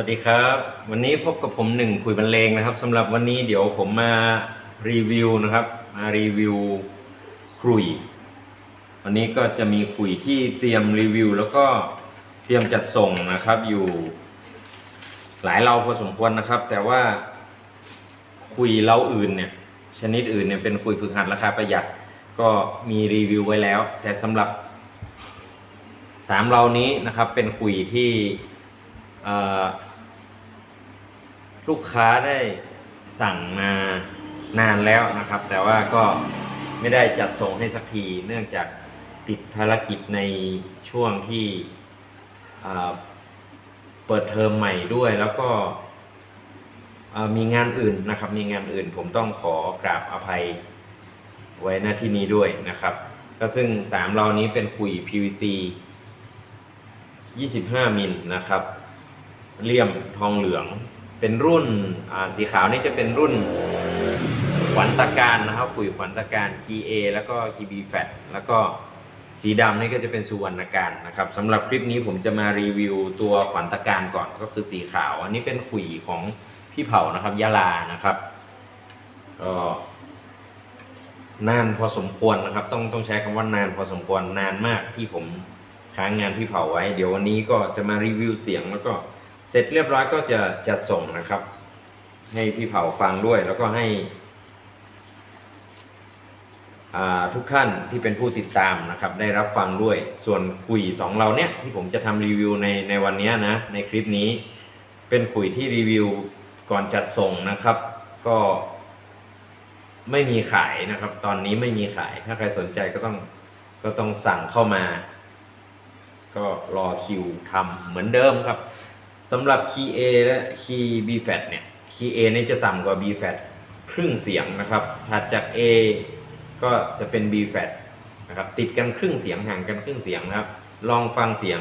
วัสดีครับ วันนี้พบกับผมหนึ่งคุยบรรเลงนะครับสำหรับวันนี้เดี๋ยวผมมารีวิวนะครับ มารีวิวคุย วันนี้ก็จะมีคุยที่เตรียมรีวิว แล้วก็เตรียมจัดส่งนะครับอยู่ หลายเราพอสมควรนะครับ แต่ว่าคุยเราอื่นเนี่ยชนิดอื่นเนี่ยเป็นคุยฝึกหัดราคาประหยัดก็มีรีวิวไว้แล้ว แต่สำหรับสามเรานี้นะครับเป็นคุยที่อ่อ ลูกค้าได้สั่งมานานแล้วนะครับ แต่ว่าก็ไม่ได้จัดส่งให้สักทีเนื่องจากติดภารกิจในช่วงที่เปิดเทอมใหม่ด้วยแล้วก็มีงานอื่นนะครับ มีงานอื่นผมต้องขอกราบอภัยไว้หน้าที่นี้ด้วยนะครับ ก็ซึ่งสามเรานี้เป็นคุย PVC 25 มิลนะครับ เลี่ยมทองเหลือง เป็นรุ่นสีขาวนี่จะเป็นรุ่นขวัญตะการนะครับคุยขวัญตะการคีเอแล้วก็คีบีแฟตแล้วก็สีดำนี่ก็จะเป็นสุวรรณการนะครับสำหรับคลิปนี้ผมจะมารีวิวตัวขวัญตะการก่อนก็คือสีขาว อันนี้เป็นขุยของพี่เผานะครับยะลานะครับก็นานพอสมควรนะครับ ต้องต้องใช้คำว่านานพอสมควรนานมากที่ผมค้างงานพี่เผาไว้ เดี๋ยววันนี้ก็จะมารีวิวเสียงแล้วก็ เสร็จเรียบร้อยก็จะจัดส่งนะครับ ให้พี่เผาฟังด้วยแล้วก็ให้ทุกท่านที่เป็นผู้ติดตามนะครับ ได้รับฟังด้วยส่วนคุยสองเราเนี่ยที่ผมจะทำรีวิวในในวันนี้นะในคลิปนี้ เป็นคุยที่รีวิวก่อนจัดส่งนะครับ ก็ไม่มีขายนะครับ ตอนนี้ไม่มีขายถ้าใครสนใจก็ต้องก็ต้องสั่งเข้ามา ก็รอคิวทำเหมือนเดิมครับ สำหรับ Key A และ Key B Fat เนี่ย Key A นี่จะต่ำกว่า B Fat ครึ่งเสียงนะครับ ถัดจาก A ก็จะเป็น B Fat นะครับ ติดกันครึ่งเสียงห่างกันครึ่งเสียงนะครับ ลองฟังเสียง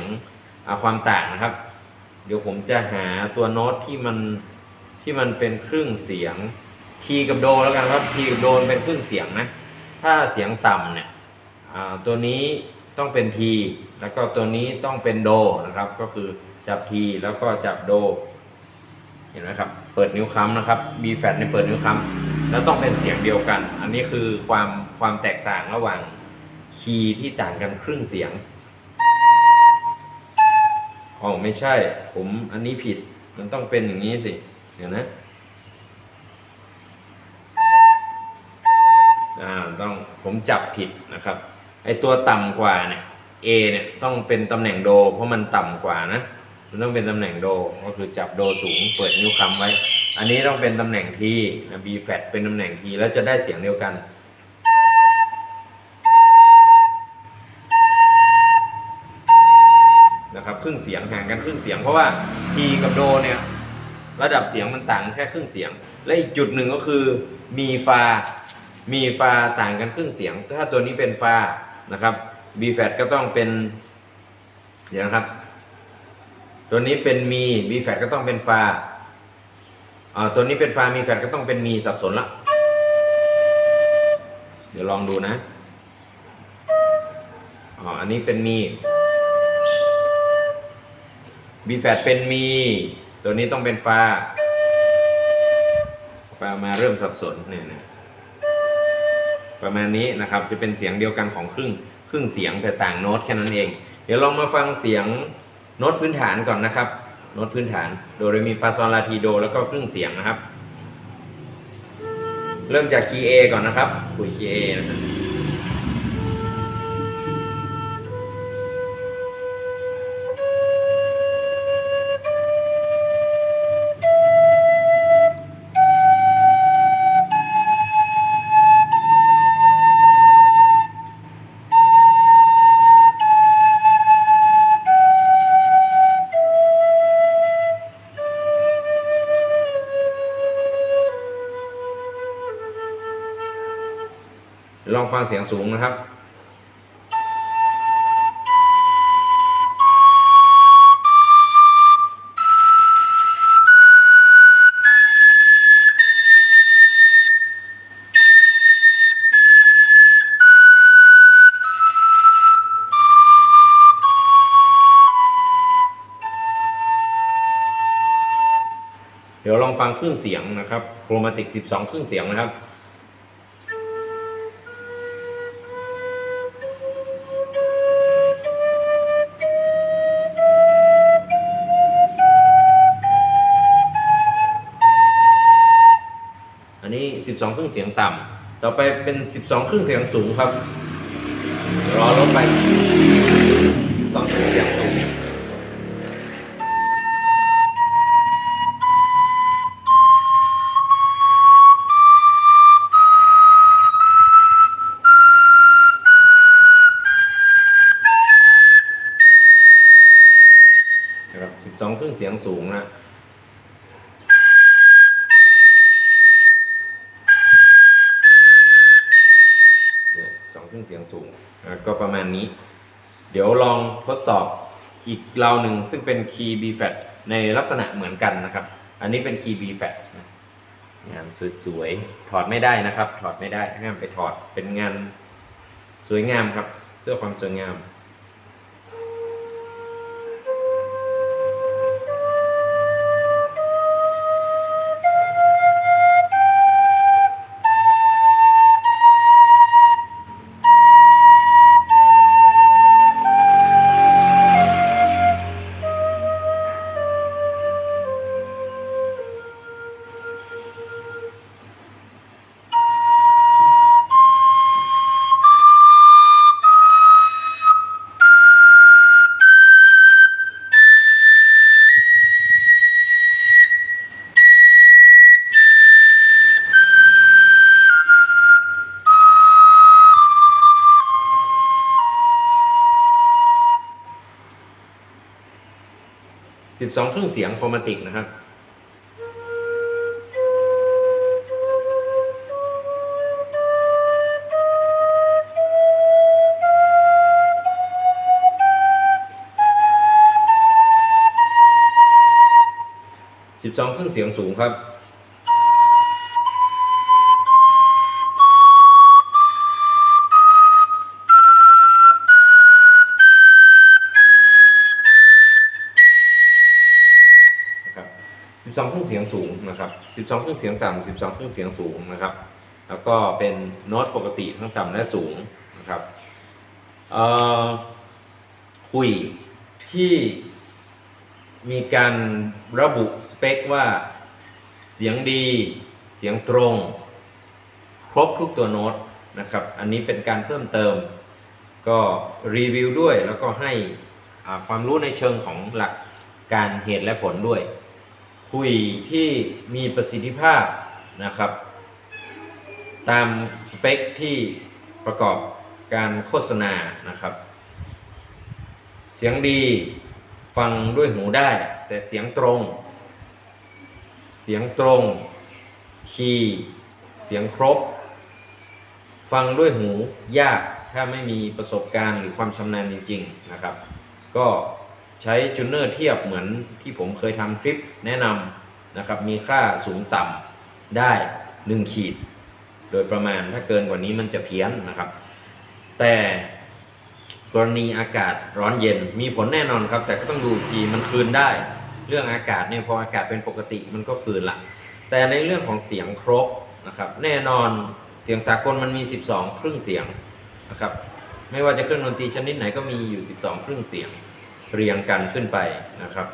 ความต่างนะครับ เดี๋ยวผมจะหาตัวโน้ตที่มันที่มันเป็นครึ่งเสียง T กับโดแล้วกันครับ T กับโดเป็นครึ่งเสียงนะ ถ้าเสียงต่ำเนี่ยตัวนี้ต้องเป็น T แล้วก็ตัวนี้ต้องเป็นโดนะครับ ก็คือ จับ T แล้วก็จับโด เห็นไหมครับ เปิดนิ้วค้ำนะครับ B flat ในเปิดนิ้วค้ำแล้วต้องเป็นเสียงเดียวกัน อันนี้คือความความแตกต่างระหว่างคีย์ที่ต่างกันครึ่งเสียงอ๋อไม่ใช่ ผมอันนี้ผิด มันต้องเป็นอย่างนี้สิ เดี๋ยวนะอ่าต้องผมจับผิดนะครับ ไอตัวต่ำกว่าเนี่ย A เนี่ยต้องเป็นตำแหน่งโด เพราะมันต่ำกว่านะ มันต้องเป็นตำแหน่งโดก็คือจับโดสูงเปิดนิ้วคำไว้ อันนี้ต้องเป็นตำแหน่งทีนะ B flat เป็นตำแหน่งทีแล้วจะได้เสียงเดียวกัน นะครับครึ่งเสียงห่างกันครึ่งเสียงเพราะว่า T กับโดเนี่ยระดับเสียงมันต่างแค่ครึ่งเสียง และอีกจุดหนึ่งก็คือมีฟา มีฟาต่างกันครึ่งเสียง ถ้าตัวนี้เป็นฟานะครับ B flat ก็ต้องเป็น เดี๋ยวนะครับ ตัวนี้เป็นมี B flat ก็ต้องเป็นฟาอ่าตัวนี้เป็นฟามีแฟลก็ต้องเป็นมีสับสนละ เดี๋ยวลองดูนะอ๋ออันนี้เป็นมี B flat เป็นมี ตัวนี้ต้องเป็นฟาฟามาเริ่มสับสนเนี่ยนะประมาณนี้นะครับจะเป็นเสียงเดียวกันของครึ่งครึ่งเสียงแต่ต่างโน้ตแค่นั้นเอง เดี๋ยวลองมาฟังเสียง โน้ตพื้นฐานก่อนนะครับ โน้ตพื้นฐานโดเรมีฟาซอลลาทีโด แล้วก็เครื่องเสียงนะครับ เริ่มจากคีย์ A ก่อนนะครับคุยคีย์ A นะครับ องฟังเสียงสูงนะครับเดี๋ยวลองฟังครึ่งเสียงนะครับ โครมาติก 12ครึ่งเสียงนะครับ 12ครึ่งเสียงต่ำต่อไปเป็น 12ครึ่งเสียงสูงครับรอลดไป12ครึ่งเสียงสูงนะครับ12ครึ่งเสียงสูงนะ เครื่องเสียงสูงก็ประมาณนี้ เดี๋ยวลองทดสอบอีกราวหนึ่งซึ่งเป็นคีย์ B flat ในลักษณะเหมือนกันนะครับ อันนี้เป็นคีย์ B flat งานสวยๆ ถอดไม่ได้นะครับ ถอดไม่ได้ห้ามไปถอดเป็นงานสวยงามครับ เพื่อความสวยงาม 12ครึ่งเสียงโครมาติกนะครับ12ครึ่งเสียงสูงครับ 12 เครื่องเสียงสูงนะครับ 12 เครื่องเสียงต่ำ 12 เครื่องเสียงสูงนะครับ แล้วก็เป็นโน้ตปกติทั้งต่ำและสูงนะครับเอ่อคุยที่มีการระบุสเปคว่าเสียงดี เสียงตรง ครบทุกตัวโน้ตนะครับ อันนี้เป็นการเพิ่มเติม ก็รีวิวด้วยแล้วก็ให้ความรู้ในเชิงของหลักการเหตุและผลด้วย คุยที่มีประสิทธิภาพนะครับ ตามสเปคที่ประกอบการโฆษณานะครับ เสียงดีฟังด้วยหูได้ แต่เสียงตรง เสียงตรง คีย์เสียงครบ ฟังด้วยหูยากถ้าไม่มีประสบการณ์หรือความชำนาญจริง ๆนะครับ ก็ ใช้จูเนอร์เทียบเหมือนที่ผมเคยทำคลิปแนะนำนะครับ มีค่าสูงต่ำได้ 1 ขีด โดยประมาณถ้าเกินกว่านี้มันจะเพี้ยนนะครับ แต่กรณีอากาศร้อนเย็นมีผลแน่นอนครับ แต่ก็ต้องดูทีมันคืนได้ เรื่องอากาศเนี่ยพออากาศเป็นปกติมันก็คืนละแต่ในเรื่องของเสียงครบนะครับแน่นอนเสียงสากลมันมี 12 ครึ่งเสียงนะครับไม่ว่าจะเครื่องดนตรีชนิดไหนก็มีอยู่ 12 ครึ่งเสียง เรียงกันขึ้นไปนะครับ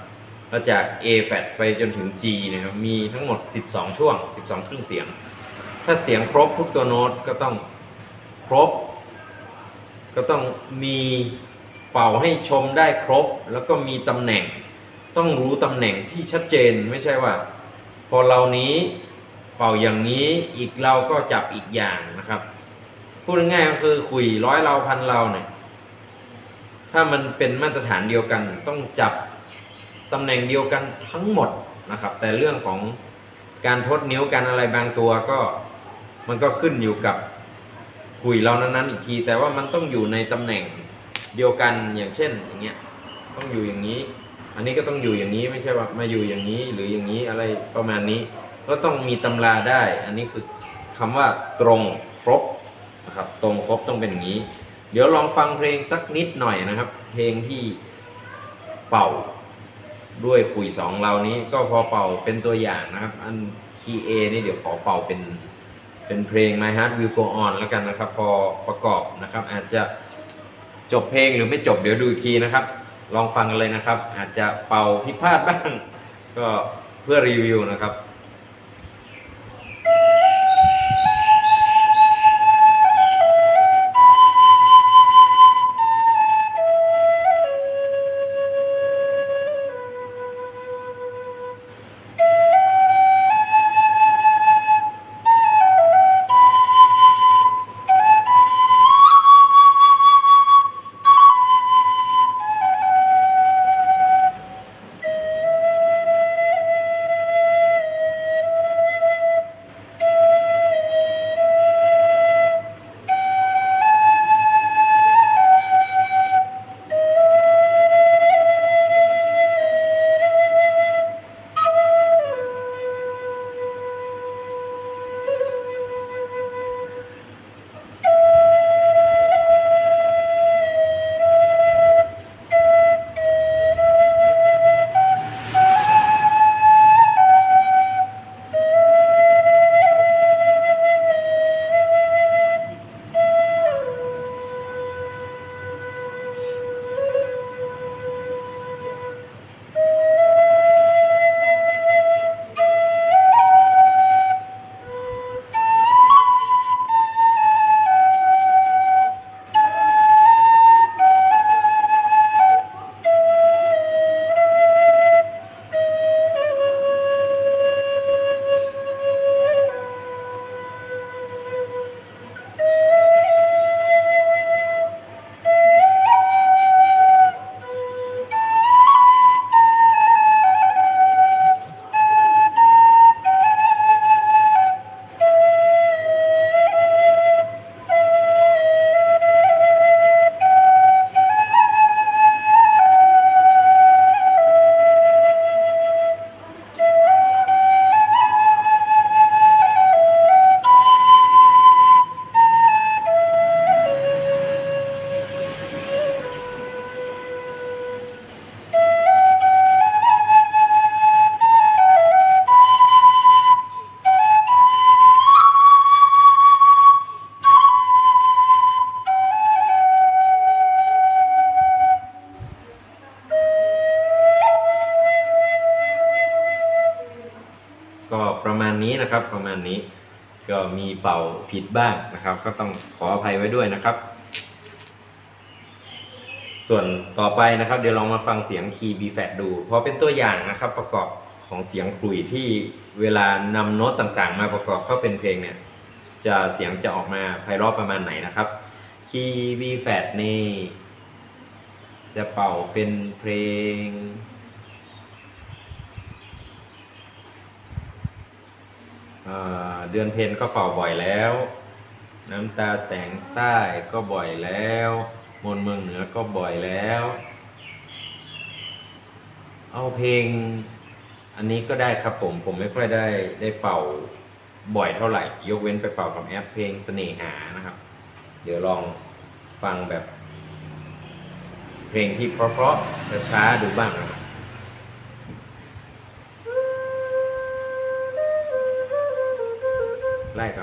แล้วจาก A flat ไปจนถึง G นะครับมีทั้งหมด 12 ช่วง 12 ครึ่งเสียง ถ้าเสียงครบทุกตัวโน้ตก็ต้องครบ ก็ต้องมีเป่าให้ชมได้ครบ แล้วก็มีตำแหน่ง ต้องรู้ตำแหน่งที่ชัดเจนไม่ใช่ว่า พอเรานี้เป่าอย่างนี้อีกเราก็จับอีกอย่างนะครับ พูดง่ายๆก็คือคุยร้อยเราพันเราเนี่ย ถ้ามันเป็นมาตรฐานเดียวกัน ต้องจับตำแหน่งเดียวกันทั้งหมดนะครับ แต่เรื่องของการทดนิ้วการอะไรบางตัวก็มันก็ขึ้นอยู่กับคุยเรานั้นๆอีกที แต่ว่ามันต้องอยู่ในตำแหน่งเดียวกันอย่างเช่นอย่างเงี้ยต้องอยู่อย่างนี้ อันนี้ก็ต้องอยู่อย่างนี้ไม่ใช่ว่ามาอยู่อย่างนี้หรืออย่างนี้อะไรประมาณนี้ ก็ต้องมีตำราได้ อันนี้คือคำว่าตรงครบนะครับตรงครบต้องเป็นอย่างนี้ เดี๋ยวลองฟังเพลงสักนิดหน่อยนะครับ เพลงที่เป่าด้วยขุยสองเรานี้ก็พอเป่าเป็นตัวอย่างนะครับ อันคีย์เอนี่เดี๋ยวขอเป่าเป็นเป็นเพลง My Heart Will Go On แล้วกันนะครับ พอประกอบนะครับ อาจจะจบเพลงหรือไม่จบเดี๋ยวดูอีกทีนะครับ ลองฟังกันเลยนะครับ อาจจะเป่าผิดพลาดบ้าง ก็เพื่อรีวิวนะครับ นะครับ ประมาณนี้ก็มีเป่าผิดบ้างนะครับ ก็ต้องขออภัยไว้ด้วยนะครับ ส่วนต่อไปนะครับ เดี๋ยวลองมาฟังเสียงคีย์ B flat ดูเพราะเป็นตัวอย่างนะครับประกอบของเสียงขลุ่ยที่เวลานำโน้ตต่างๆ มาประกอบเข้าเป็นเพลงเนี่ยจะเสียงจะออกมาไพเราะประมาณไหนนะครับ คีย์ B flat นี่จะเป่าเป็นเพลง เดือนเพนก็เป่าบ่อยแล้ว น้ำตาแสงใต้ก็บ่อยแล้ว มนเมืองเหนือก็บ่อยแล้ว เอาเพลง อันนี้ก็ได้ครับผม ผมไม่ค่อยได้ได้เป่าบ่อยเท่าไหร่ ยกเว้นไปเป่ากับแอปเพลงเสน่หานะครับ เดี๋ยวลองฟังแบบ เพลงที่เพราะๆช้าๆดูบ้างนะครับ ไล่ก่อน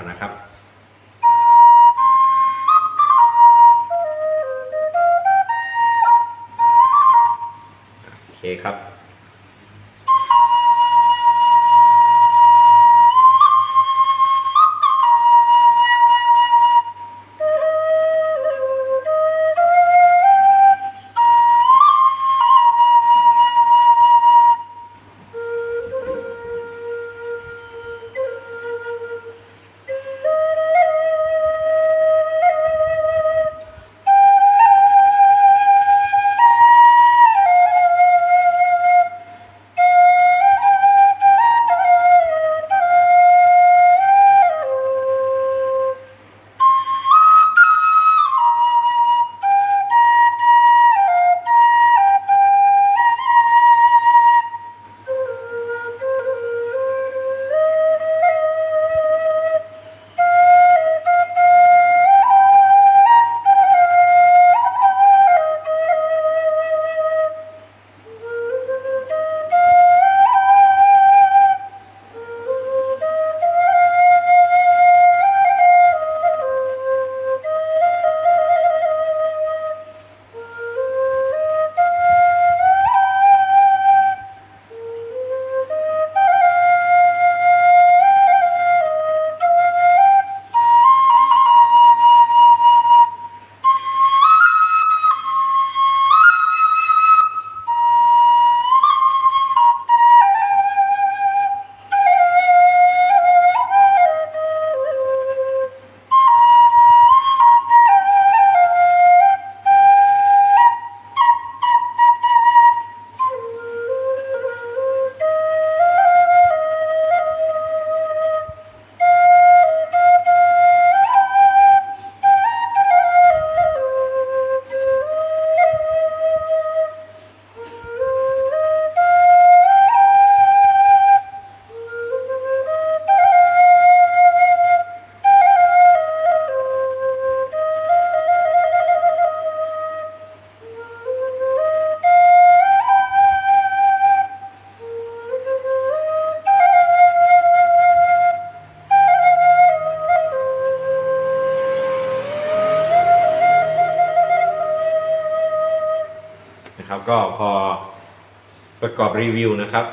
ประกอบรีวิวนะครับ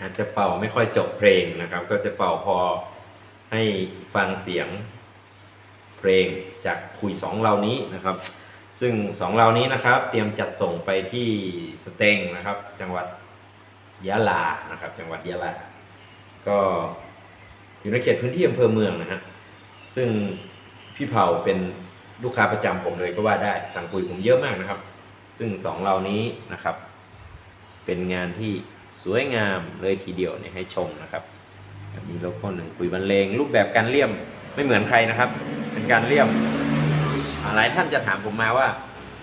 อาจจะเป่าไม่ค่อยจบเพลงนะครับ ก็จะเป่าพอให้ฟังเสียงเพลงจากคุยสองเหล่านี้นะครับ ซึ่งสองเหล่านี้นะครับ เตรียมจัดส่งไปที่สเตงนะครับ จังหวัดยะลานะครับ จังหวัดยะลา ก็อยู่ในเขตพื้นที่อำเภอเมืองนะฮะซึ่งพี่เผาเป็นลูกค้าประจำผมเลยก็ว่าได้สั่งคุยผมเยอะมากนะครับ ซึ่งสองเหล่านี้นะครับ เป็นงานที่สวยงามเลยทีเดียวเนี่ยให้ชมนะครับมีโลโก้หนึ่งคุยบรรเลงรูปแบบการเลี่ยมไม่เหมือนใครนะครับ เป็นการเลี่ยมอ่าหลายท่านจะถามผมมาว่า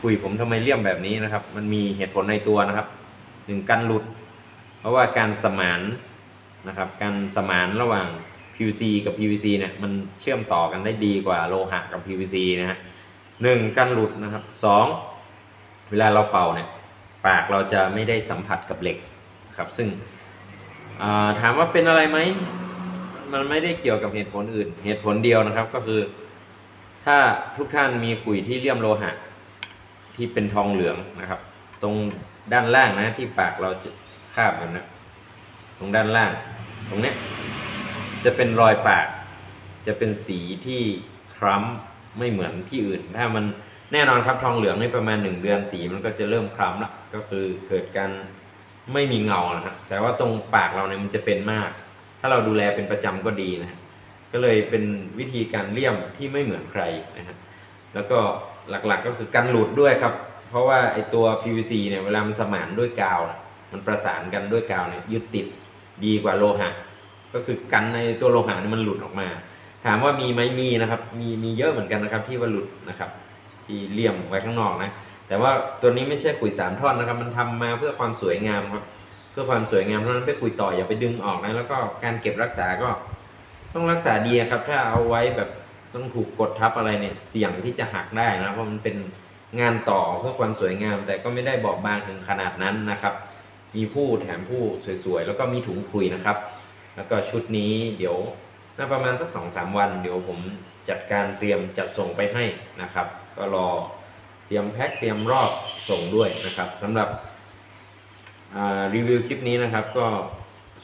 คุยผมทำไมเลี่ยมแบบนี้นะครับ มันมีเหตุผลในตัวนะครับหนึ่งการหลุด เพราะว่าการสมานนะครับ การสมานระหว่าง PVC กับ PVC เนี่ยมันเชื่อมต่อกันได้ดีกว่าโลหะกับ PVC นะฮะหนึ่งการหลุดนะครับสองเวลาเราเป่าเนี่ย ปากเราจะไม่ได้สัมผัสกับเหล็กครับ ซึ่งาถามว่าเป็นอะไรไหมมันไม่ได้เกี่ยวกับเหตุผลอื่น เหตุผลเดียวนะครับก็คือ ถ้าทุกท่านมีขุยที่เลี่ยมโลหะ ที่เป็นทองเหลืองนะครับ ตรงด้านล่างนะที่ปากเราจะคาบมันนะตรงด้านล่าง ตรงนี้จะเป็นรอยปาก จะเป็นสีที่คล้ำไม่เหมือนที่อื่น ถ้ามัน แน่นอนครับทองเหลืองในประมาณหนึ่งเดือนสีมันก็จะเริ่มคล้ำละก็คือเกิดการไม่มีเงานะครับแต่ว่าตรงปากเราเนี่ยมันจะเป็นมาก ถ้าเราดูแลเป็นประจำก็ดีนะก็เลยเป็นวิธีการเลี่ยมที่ไม่เหมือนใครนะฮะแล้วก็หลักๆก็คือการหลุดด้วยครับ เพราะว่าไอตัว PVC เนี่ยเวลามันสมานด้วยกาวนะมันประสานกันด้วยกาวเนี่ยยึดติดดีกว่าโลหะ ก็คือกันในตัวโลหะเนี่ยมันหลุดออกมา ถามว่ามีไหมมีนะครับ มีมีเยอะเหมือนกันนะครับที่ว่าหลุดนะครับ ที่เลี่ยมไว้ข้างนอกนะ แต่ว่าตัวนี้ไม่ใช่ขุยสามท่อนนะครับ มันทำมาเพื่อความสวยงามครับ เพื่อความสวยงามเพราะนั้นไปคุยต่ออย่าไปดึงออกนะ แล้วก็การเก็บรักษาก็ต้องรักษาดีครับ ถ้าเอาไว้แบบต้องถูกกดทับอะไรเนี่ย เสี่ยงที่จะหักได้นะ เพราะมันเป็นงานต่อเพื่อความสวยงาม แต่ก็ไม่ได้บอบบางถึงขนาดนั้นนะครับ มีผู้แถมผู้สวยๆ แล้วก็มีถุงคุยนะครับ แล้วก็ชุดนี้เดี๋ยวน่าประมาณสักสองสามวัน เดี๋ยวผมจัดการเตรียมจัดส่งไปให้นะครับ ก็รอเตรียมแพ็คเตรียมรอบส่งด้วยนะครับสำหรับรีวิวคลิปนี้นะครับ ก็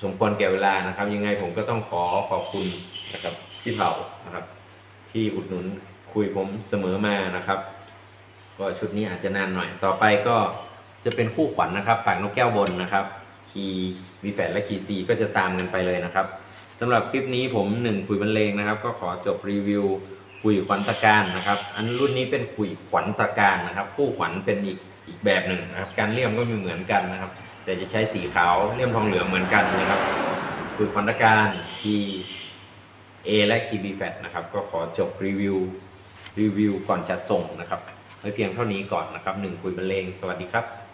สมควรแก่เวลานะครับ ยังไงผมก็ต้องขอขอบคุณนะครับพี่เผานะครับ ที่อุดหนุนคุยผมเสมอมานะครับ ก็ชุดนี้อาจจะนานหน่อย ต่อไปก็จะเป็นคู่ขวัญนะครับปากนกแก้วบนนะครับคีวีแฟดและคีซีก็จะตามกันไปเลยนะครับสำหรับคลิปนี้ผมหนึ่งคุยบรรเลงนะครับ ก็ขอจบรีวิว คุยขวัญตะการนะครับ อันรุ่นนี้เป็นคุยขวัญตะการนะครับ คู่ขวัญเป็นอีกอีกแบบหนึ่งนะครับ การเลี่ยมก็มีเหมือนกันนะครับ แต่จะใช้สีขาวเลี่ยมทองเหลืองเหมือนกันนะครับคุยขวัญตะการคีเอและคีบีแฟนะครับ ก็ขอจบรีวิวรีวิวก่อนจัดส่งนะครับไว้เพียงเท่านี้ก่อนนะครับหนึ่งคุยบรรเลงสวัสดีครับ